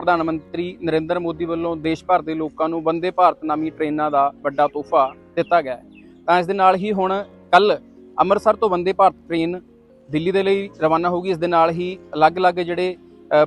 ਪ੍ਰਧਾਨ ਮੰਤਰੀ ਨਰਿੰਦਰ ਮੋਦੀ ਵੱਲੋਂ ਦੇਸ਼ ਭਰ ਦੇ ਲੋਕਾਂ ਨੂੰ ਵੰਦੇ ਭਾਰਤ ਨਾਮੀ ਟ੍ਰੇਨਾਂ ਦਾ ਵੱਡਾ ਤੋਹਫਾ ਦਿੱਤਾ ਗਿਆ ਤਾਂ ਇਸ ਦੇ ਨਾਲ ਹੀ ਹੁਣ ਕੱਲ ਅੰਮ੍ਰਿਤਸਰ ਤੋਂ ਵੰਦੇ ਭਾਰਤ ਟ੍ਰੇਨ ਦਿੱਲੀ ਦੇ ਲਈ ਰਵਾਨਾ ਹੋਊਗੀ ਇਸ ਦੇ ਨਾਲ ਹੀ ਅਲੱਗ-ਅਲੱਗ ਜਿਹੜੇ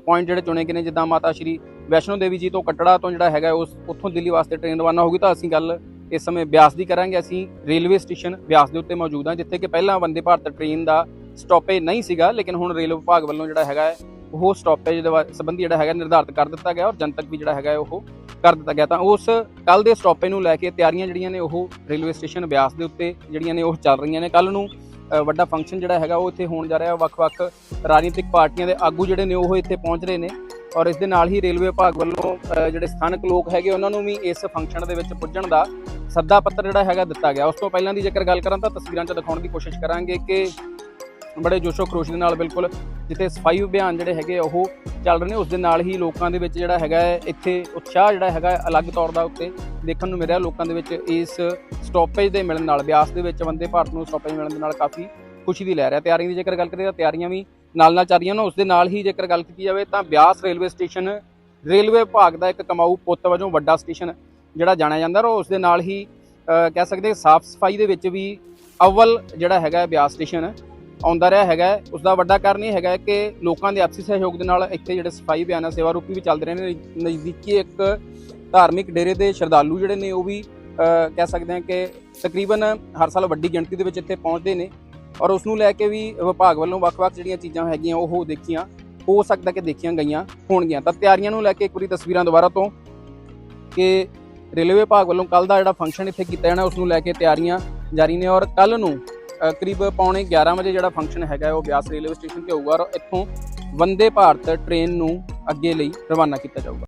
ਪੁਆਇੰਟ ਜਿਹੜੇ ਚੁਣੇ ਗਏ ਨੇ, ਜਿੱਦਾਂ ਮਾਤਾ ਸ਼੍ਰੀ ਵੈਸ਼ਨੋ ਦੇਵੀ ਜੀ ਤੋਂ ਕਟੜਾ ਤੋਂ ਜਿਹੜਾ ਹੈਗਾ ਉਸ ਉੱਥੋਂ ਦਿੱਲੀ ਵਾਸਤੇ ਟ੍ਰੇਨ ਰਵਾਨਾ ਹੋਊਗੀ ਤਾਂ ਅਸੀਂ ਗੱਲ ਇਸ ਸਮੇਂ ਬਿਆਸ ਦੀ ਕਰਾਂਗੇ। ਅਸੀਂ ਰੇਲਵੇ ਸਟੇਸ਼ਨ ਬਿਆਸ ਦੇ ਉੱਤੇ ਮੌਜੂਦ ਹਾਂ, ਜਿੱਥੇ ਕਿ ਪਹਿਲਾਂ ਵੰਦੇ ਭਾਰਤ ਟ੍ਰੇਨ ਦਾ ਸਟਾਪੇਜ ਨਹੀਂ ਸੀਗਾ, ਲੇਕਿਨ ਹੁਣ ਰੇਲ ਵਿਭਾਗ ਵੱਲੋਂ ਜਿਹੜਾ ਹੈਗਾ ਉਹ ਸਟਾਪੇਜ ਦੇ ਵਾ- ਸੰਬੰਧੀ ਜਿਹੜਾ ਹੈਗਾ ਨਿਰਧਾਰਿਤ ਕਰ ਦਿੱਤਾ ਗਿਆ ਔਰ ਜਨਤਕ ਵੀ ਜਿਹੜਾ ਹੈਗਾ ਉਹ ਕਰ ਦਿੱਤਾ ਗਿਆ। ਤਾਂ ਉਸ ਕੱਲ ਦੇ ਸਟਾਪੇਜ ਨੂੰ ਲੈ ਕੇ ਤਿਆਰੀਆਂ ਜਿਹੜੀਆਂ ਨੇ ਉਹ ਰੇਲਵੇ ਸਟੇਸ਼ਨ ਬਿਆਸ ਦੇ ਉੱਤੇ ਜਿਹੜੀਆਂ ਨੇ ਉਹ ਚੱਲ ਰਹੀਆਂ ਨੇ। ਕੱਲ ਨੂੰ ਵੱਡਾ ਫੰਕਸ਼ਨ ਜਿਹੜਾ ਹੈਗਾ ਉਹ ਇੱਥੇ ਹੋਣ ਜਾ ਰਿਹਾ। ਵੱਖ-ਵੱਖ ਰਾਜਨੀਤਿਕ ਪਾਰਟੀਆਂ ਦੇ ਆਗੂ ਜਿਹੜੇ ਨੇ ਉਹ ਇੱਥੇ ਪਹੁੰਚ ਰਹੇ ਨੇ ਔਰ ਇਸ ਦੇ ਨਾਲ ਹੀ ਰੇਲਵੇ ਵਿਭਾਗ ਵੱਲੋਂ ਜਿਹੜੇ ਸਥਾਨਕ ਲੋਕ ਹੈਗੇ ਉਹਨਾਂ ਨੂੰ ਵੀ ਇਸ ਫੰਕਸ਼ਨ ਦੇ ਵਿੱਚ ਪੁੱਜਣ ਦਾ ਸੱਦਾ ਪੱਤਰ ਜਿਹੜਾ ਹੈਗਾ ਦਿੱਤਾ ਗਿਆ। ਉਸ ਤੋਂ ਪਹਿਲਾਂ ਦੀ ਜੇਕਰ ਗੱਲ ਕਰਾਂ ਤਾਂ ਤਸਵੀਰਾਂ 'ਚ ਦਿਖਾਉਣ ਦੀ ਕੋਸ਼ਿਸ਼ ਕਰਾਂਗੇ ਕਿ ਬੜੇ ਜੋਸ਼ੋ ਖਰੋਸ਼ ਦੇ ਨਾਲ ਬਿਲਕੁਲ ਜਿੱਥੇ ਸਫ਼ਾਈ ਅਭਿਆਨ ਜਿਹੜੇ ਹੈਗੇ ਆ, ਉਹ ਚੱਲ ਰਹੇ ਨੇ, ਉਸ ਦੇ ਨਾਲ ਹੀ ਲੋਕਾਂ ਦੇ ਵਿੱਚ ਜਿਹੜਾ ਹੈਗਾ ਇੱਥੇ ਉਤਸ਼ਾਹ ਜਿਹੜਾ ਹੈਗਾ ਅਲੱਗ ਤੌਰ ਦਾ ਉੱਤੇ ਦੇਖਣ ਨੂੰ ਮਿਲਿਆ ਲੋਕਾਂ ਦੇ ਵਿੱਚ ਇਸ ਸਟਾਪੇਜ ਦੇ ਮਿਲਣ ਨਾਲ, ਬਿਆਸ ਦੇ ਵਿੱਚ ਵੰਦੇ ਭਾਰਤ ਨੂੰ ਸਟਾਪੇਜ ਮਿਲਣ ਦੇ ਨਾਲ ਕਾਫੀ ਖੁਸ਼ੀ ਦੀ ਲਹਿਰ ਹੈ। ਤਿਆਰੀਆਂ ਦੀ ਜੇਕਰ ਗੱਲ ਕਰੀਏ ਤਾਂ ਤਿਆਰੀਆਂ ਵੀ ਨਾਲ ਨਾਲ ਚੱਲ ਰਹੀਆਂ ਨੇ। ਉਸ ਦੇ ਨਾਲ ਹੀ ਜੇਕਰ ਗੱਲ ਕੀਤੀ ਜਾਵੇ ਤਾਂ ਬਿਆਸ ਰੇਲਵੇ ਸਟੇਸ਼ਨ, ਰੇਲਵੇ ਵਿਭਾਗ ਦਾ ਇੱਕ ਕਮਾਊ ਪੁੱਤ ਵਜੋਂ ਵੱਡਾ ਸਟੇਸ਼ਨ ਜਿਹੜਾ ਜਾਣਿਆ ਜਾਂਦਾ ਔਰ ਉਸ ਦੇ ਨਾਲ ਹੀ ਕਹਿ ਸਕਦੇ ਸਾਫ਼ ਸਫ਼ਾਈ ਦੇ ਵਿੱਚ ਵੀ ਅਵਲ ਜਿਹੜਾ ਹੈਗਾ ਬਿਆਸ ਸਟੇਸ਼ਨ। ਆਉਂਦਾ ਰਿਹਾ ਹੈਗਾ ਹੈ। ਉਸ ਦਾ ਵੱਡਾ ਕਾਰਨ ਇਹ ਹੈਗਾ ਕਿ ਲੋਕਾਂ ਦੇ ਆਪਸੀ ਸਹਿਯੋਗ ਦੇ ਨਾਲ ਇੱਥੇ ਜਿਹੜੇ ਸਫ਼ਾਈ ਅਭਿਆਨ ਆ ਸੇਵਾ ਰੂਪੀ ਵੀ ਚੱਲਦੇ ਰਹੇ ਨੇ ਨਜ਼ਦੀਕੀ ਇੱਕ ਧਾਰਮਿਕ ਡੇਰੇ ਦੇ ਸ਼ਰਧਾਲੂ ਜਿਹੜੇ ਨੇ ਉਹ ਵੀ ਕਹਿ ਸਕਦੇ ਹਾਂ ਕਿ ਤਕਰੀਬਨ ਹਰ ਸਾਲ ਵੱਡੀ ਗਿਣਤੀ ਦੇ ਵਿੱਚ ਇੱਥੇ ਪਹੁੰਚਦੇ ਨੇ ਔਰ ਉਸ ਨੂੰ ਲੈ ਕੇ ਵੀ ਵਿਭਾਗ ਵੱਲੋਂ ਵੱਖ-ਵੱਖ ਜਿਹੜੀਆਂ ਚੀਜ਼ਾਂ ਹੈਗੀਆਂ, ਉਹ ਦੇਖੀਆਂ, ਹੋ ਸਕਦਾ ਕਿ ਦੇਖੀਆਂ ਗਈਆਂ ਹੋਣਗੀਆਂ ਤਾਂ ਤਿਆਰੀਆਂ ਨੂੰ ਲੈ ਕੇ ਇੱਕ ਵਾਰੀ ਤਸਵੀਰਾਂ ਦੁਬਾਰਾ ਤੋਂ ਕਿ ਰੇਲਵੇ ਵਿਭਾਗ ਵੱਲੋਂ ਕੱਲ ਦਾ ਜਿਹੜਾ ਫੰਕਸ਼ਨ ਇੱਥੇ ਕੀਤਾ ਜਾਣਾ ਉਸ ਨੂੰ ਲੈ ਕੇ ਤਿਆਰੀਆਂ ਜਾਰੀ ਨੇ ਔਰ ਕੱਲ ਨੂੰ ਕਰੀਬ ਪੌਣੇ 11 ਵਜੇ ਜਿਹੜਾ ਫੰਕਸ਼ਨ ਹੈਗਾ ਉਹ ਬਿਆਸ ਰੇਲਵੇ ਸਟੇਸ਼ਨ ਤੇ ਹੋਊਗਾ ਔਰ ਇੱਥੋਂ ਵੰਦੇ ਭਾਰਤ ਟ੍ਰੇਨ ਨੂੰ ਅੱਗੇ ਲਈ ਰਵਾਨਾ ਕੀਤਾ ਜਾਊਗਾ।